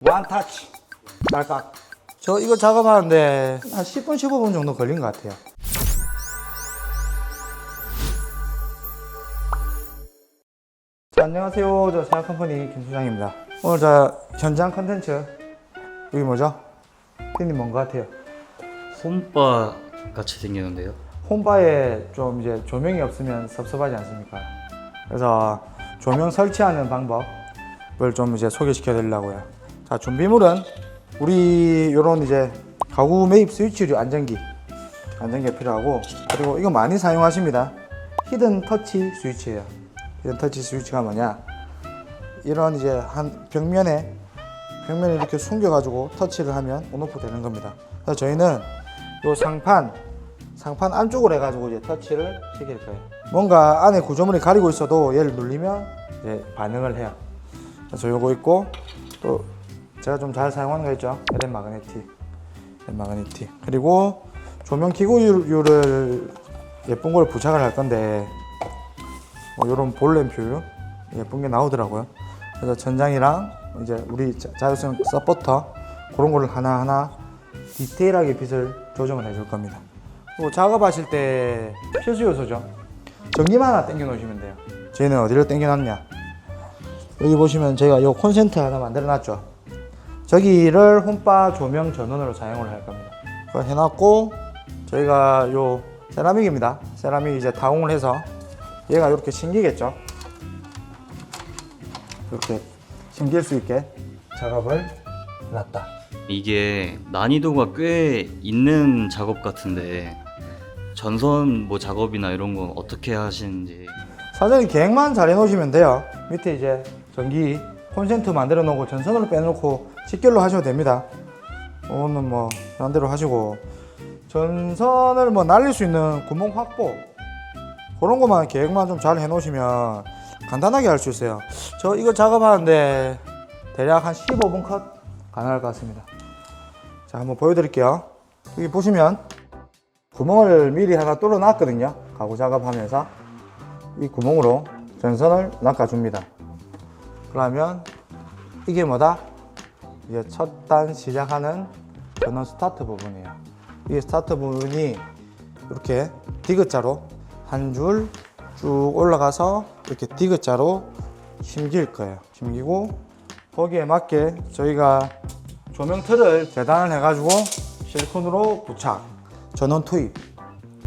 원타치 딸깍 저 이거 작업하는데 한 10분 15분 정도 걸린 것 같아요 자, 안녕하세요 저 세아컴퍼니 김수장입니다 오늘 저 현장 컨텐츠 여기 뭐죠? 피님 뭔것 같아요? 홈바 같이 생겼는데요. 홈바에 좀 이제 조명이 없으면 섭섭하지 않습니까? 그래서 조명 설치하는 방법을 좀 이제 소개시켜 드리려고요. 자, 준비물은 우리 요런 이제 가구 매입 스위치류 안전기 안전기가 필요하고 그리고 이거 많이 사용하십니다. 히든 터치 스위치예요. 히든 터치 스위치가 뭐냐? 이런 이제 한 벽면에 벽면에 이렇게 숨겨 가지고 터치를 하면 온오프 되는 겁니다. 그래서 저희는 요 상판 상판 안쪽으로 해가지고 이제 터치를 시킬 거예요. 뭔가 안에 구조물이 가리고 있어도 얘를 눌리면 이제 반응을 해요. 그래서 요거 있고 또 제가 좀 잘 사용하는 거 있죠. LM 마그네틱, LM 마그네틱. 그리고 조명 기구류를 예쁜 걸 부착을 할 건데 뭐 이런 볼램프 예쁜 게 나오더라고요. 그래서 천장이랑 이제 우리 자- 자율성 서포터 그런 거를 하나하나 디테일하게 빛을 조정을 해줄 겁니다. 그리고 작업하실 때 필수 요소죠. 전기만 하나 당겨 놓으시면 돼요. 저희는 어디를 당겨 놨냐? 여기 보시면 저희가 요 콘센트 하나 만들어 놨죠. 저기를 홈바 조명 전원으로 사용을 할 겁니다. 그거 해놨고 저희가 요 세라믹입니다. 세라믹 이제 다공을 해서 얘가 이렇게 신기겠죠. 이렇게 신길 수 있게 작업을 해놨다. 이게 난이도가 꽤 있는 작업 같은데 전선 뭐 작업이나 이런 건 어떻게 하시는지 사전에 계획만 잘 해놓으시면 돼요. 밑에 이제 전기 콘센트 만들어 놓고 전선으로 빼놓고 직결로 하셔도 됩니다. 오는 뭐 그런 대로 하시고 전선을 뭐 날릴 수 있는 구멍 확보 그런 것만 계획만 좀 잘 해놓으시면 간단하게 할 수 있어요. 저 이거 작업하는데 대략 한 15분 컷 가능할 것 같습니다. 자 한번 보여드릴게요. 여기 보시면 구멍을 미리 하나 뚫어 놨거든요. 가구 작업하면서 이 구멍으로 전선을 낚아줍니다. 그러면 이게 뭐다? 이제 첫 단 시작하는 전원 스타트 부분이에요. 이 스타트 부분이 이렇게 디귿자로 한 줄 쭉 올라가서 이렇게 디귿자로 심길 거예요. 심기고 거기에 맞게 저희가 조명 틀을 재단을 해가지고 실리콘으로 부착, 전원 투입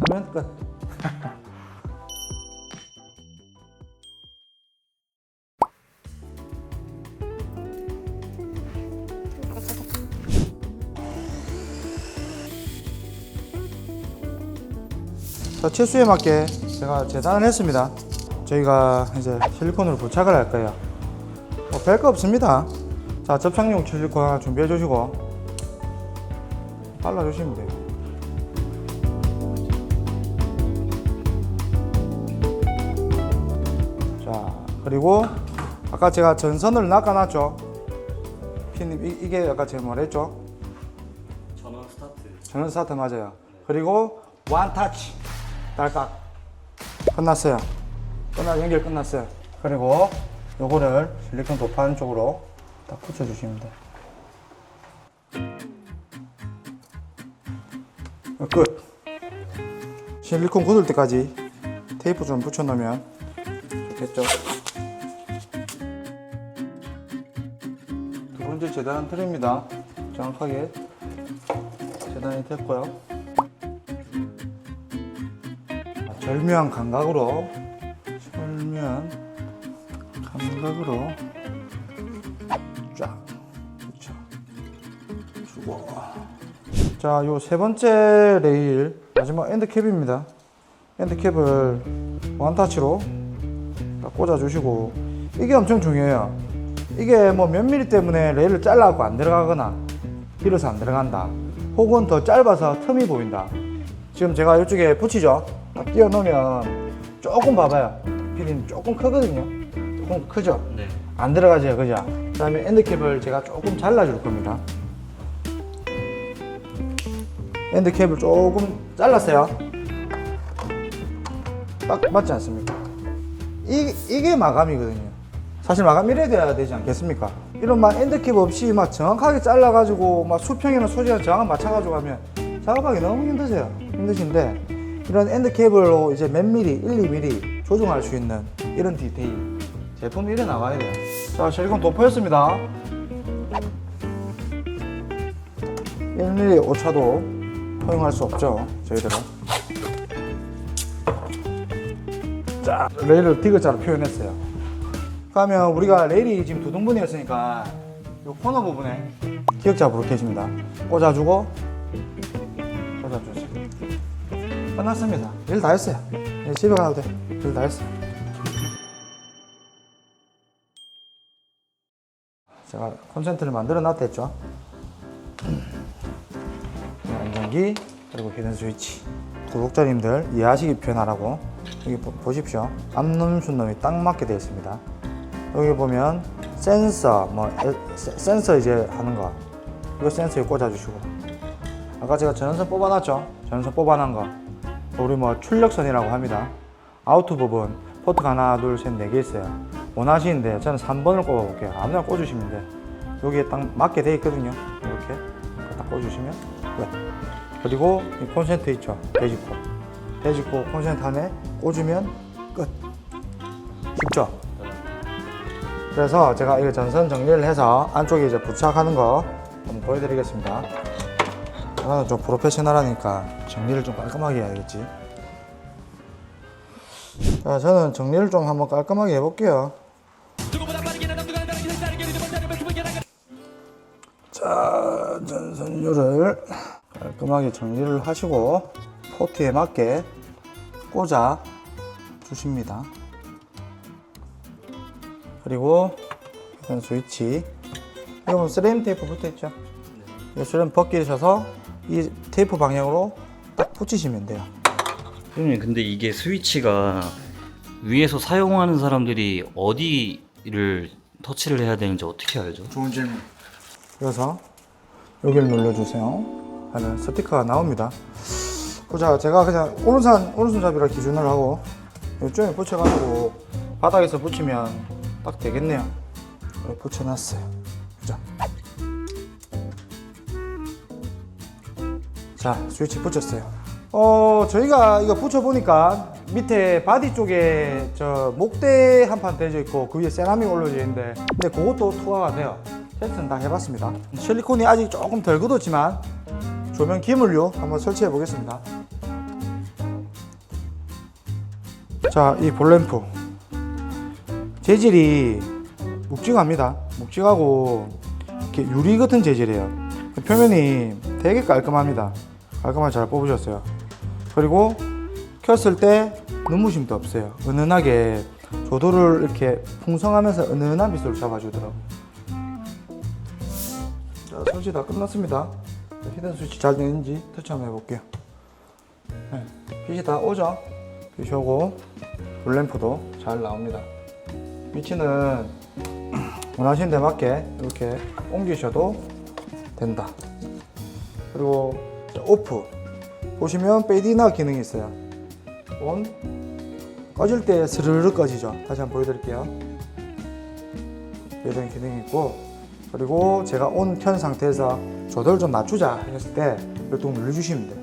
하면 끝. 자, 치수에 맞게 제가 재단을 했습니다. 저희가 이제 실리콘으로 부착을 할 거예요. 뭐 별거 없습니다. 자, 접착용 실리콘 하나 준비해 주시고 발라 주시면 돼요. 자, 그리고 아까 제가 전선을 낚아놨죠. 피님, 이, 이게 아까 제가 말했죠. 전원 스타트 전원 스타트 맞아요. 그리고 원타치 딸깍 끝났어요. 끝나 연결 끝났어요. 그리고 요거를 실리콘 도판 쪽으로 딱 붙여주시면 돼요. 어, 끝. 실리콘 굳을 때까지 테이프 좀 붙여놓으면 좋겠죠. 두 번째 재단 틀입니다. 정확하게 재단이 됐고요. 절묘한 감각으로 절묘한 감각으로 쫙 그렇죠. 주고 자, 요 세 번째 레일 마지막 엔드캡입니다. 엔드캡을 원타치로 딱 꽂아주시고 이게 엄청 중요해요. 이게 뭐몇 미리 때문에 레일을 잘라갖고 안 들어가거나 길어서 안 들어간다. 혹은 더 짧아서 틈이 보인다. 지금 제가 이쪽에 붙이죠. 딱 띄워 놓으면 조금 봐봐요. 피디님 조금 크거든요. 조금 크죠. 네 안 들어가죠, 그죠? 그 다음에 엔드캡을 제가 조금 잘라줄 겁니다. 엔드캡을 조금 잘랐어요. 딱 맞지 않습니까? 이, 이게 마감이거든요. 사실 마감 이래야 돼야 되지 않겠습니까? 이런 막 엔드캡 없이 막 정확하게 잘라가지고 막 수평이나 소재랑 정확 맞춰가지고 하면 작업하기 너무 힘드세요. 힘드신데 이런 엔드캡으로 이제 몇 미리, 1, 2미리 조정할 수 있는 이런 디테일 제품이 이래 나와야 돼요. 자, 실리콘 도포했습니다. 1mm 오차도 허용할 수 없죠, 저희들은. 자, 레일을 디귿자로 표현했어요. 그러면 우리가 레일이 지금 두 등분이었으니까 이 코너 부분에 기역자 브로켓입니다. 꽂아주고 꽂아주세요. 끝났습니다. 일 다 했어요. 이제 집에 가도 돼. 일 다 했어. 제가 콘센트를 만들어 놨댔죠. 안전기 그리고 히든 스위치. 구독자님들 이해하시기 편하라고 여기 보, 보십시오. 암놈 순놈이 딱 맞게 되어 있습니다. 여기 보면 센서 뭐 센서 이제 하는 거 이거 센서에 꽂아주시고 아까 제가 전원선 뽑아놨죠 전원선 뽑아놓은 거 우리 뭐 출력선이라고 합니다. 아우트 부분 포트가 하나 둘 셋 네 개 있어요. 원하시는데 저는 3번을 꼽아볼게요. 아무나 꽂으시면 돼. 여기에 딱 맞게 돼 있거든요. 이렇게 딱 꽂으시면 끝. 그리고 이 콘센트 있죠? 돼지코 돼지코 콘센트 안에 꽂으면 끝. 쉽죠? 그래서 제가 이거 전선 정리를 해서 안쪽에 이제 부착하는 거 한번 보여드리겠습니다. 나는 좀 프로페셔널하니까 정리를 좀 깔끔하게 해야겠지. 자, 저는 정리를 좀 한번 깔끔하게 해볼게요. 자, 전선율을 깔끔하게 정리를 하시고 포트에 맞게 꽂아 주십니다. 그리고 이건 스위치 이거 보면 스램 테이프 붙어 있죠 이 스램 벗기셔서 이 테이프 방향으로 딱 붙이시면 돼요. 형님 근데 이게 스위치가 위에서 사용하는 사람들이 어디를 터치를 해야 되는지 어떻게 알죠? 좋은 질문. 그래서 여기를 눌러주세요. 하면 스티커가 나옵니다. 보자 제가 그냥 오른손 오른손잡이를 기준으로 하고 이쪽에 붙여가지고 바닥에서 붙이면 딱 되겠네요. 이렇게 붙여놨어요 자 스위치 붙였어요. 어 저희가 이거 붙여보니까 밑에 바디 쪽에 저 목대 한 판 대져 있고 그 위에 세라믹 올려져 있는데 근데 그것도 투하가 돼요. 테스트는 다 해봤습니다. 실리콘이 아직 조금 덜 굳었지만 조명 기물류 한번 설치해 보겠습니다. 자 이 볼램프. 재질이 묵직합니다. 묵직하고 이렇게 유리 같은 재질이에요. 표면이 되게 깔끔합니다 깔끔하게 잘 뽑으셨어요. 그리고 켰을 때 눈부심도 없어요. 은은하게 조도를 이렇게 풍성하면서 은은한 빛으로 잡아주더라고요. 자 설치 다 끝났습니다. 히든 스위치 잘 되는지 터치 한번 해볼게요. 네, 빛이 다 오죠? 빛이 오고 블램프도 잘 나옵니다. 위치는 원하시는 데 맞게 이렇게 옮기셔도 된다. 그리고 자, 오프. 보시면 페이디나 기능이 있어요. 온. 꺼질 때 스르르 꺼지죠. 다시 한번 보여드릴게요. 이런 기능이 있고 그리고 제가 온켠 상태에서 조도를 좀 낮추자 했을 때 이렇게 눌러주시면 돼요.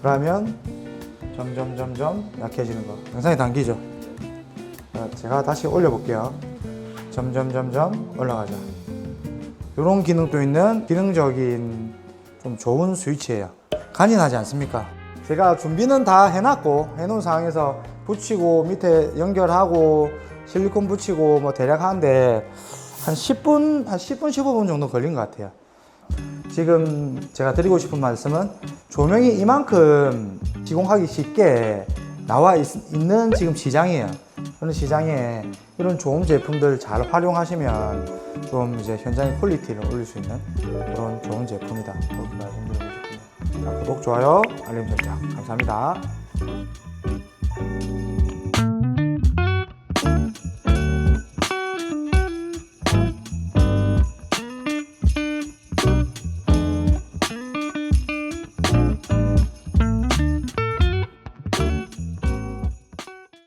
그러면 점점 점점 약해지는 거. 영상에 담기죠. 자, 제가 다시 올려볼게요. 점점 점점 올라가죠 이런 기능도 있는 기능적인 좀 좋은 스위치예요. 간이나지 않습니까? 제가 준비는 다 해놨고 해놓은 상황에서 붙이고 밑에 연결하고 실리콘 붙이고 뭐 대략 하는데 한 10분 한 10분 15분 정도 걸린 것 같아요. 지금 제가 드리고 싶은 말씀은 조명이 이만큼 시공하기 쉽게 나와 있, 는 지금 시장이에요. 그런 시장에 이런 좋은 제품들 잘 활용하시면 좀 이제 현장의 퀄리티를 올릴 수 있는 그런 좋은 제품이다. 그렇게 말씀드리고 싶습니다. 자, 구독, 좋아요, 알림 설정 감사합니다.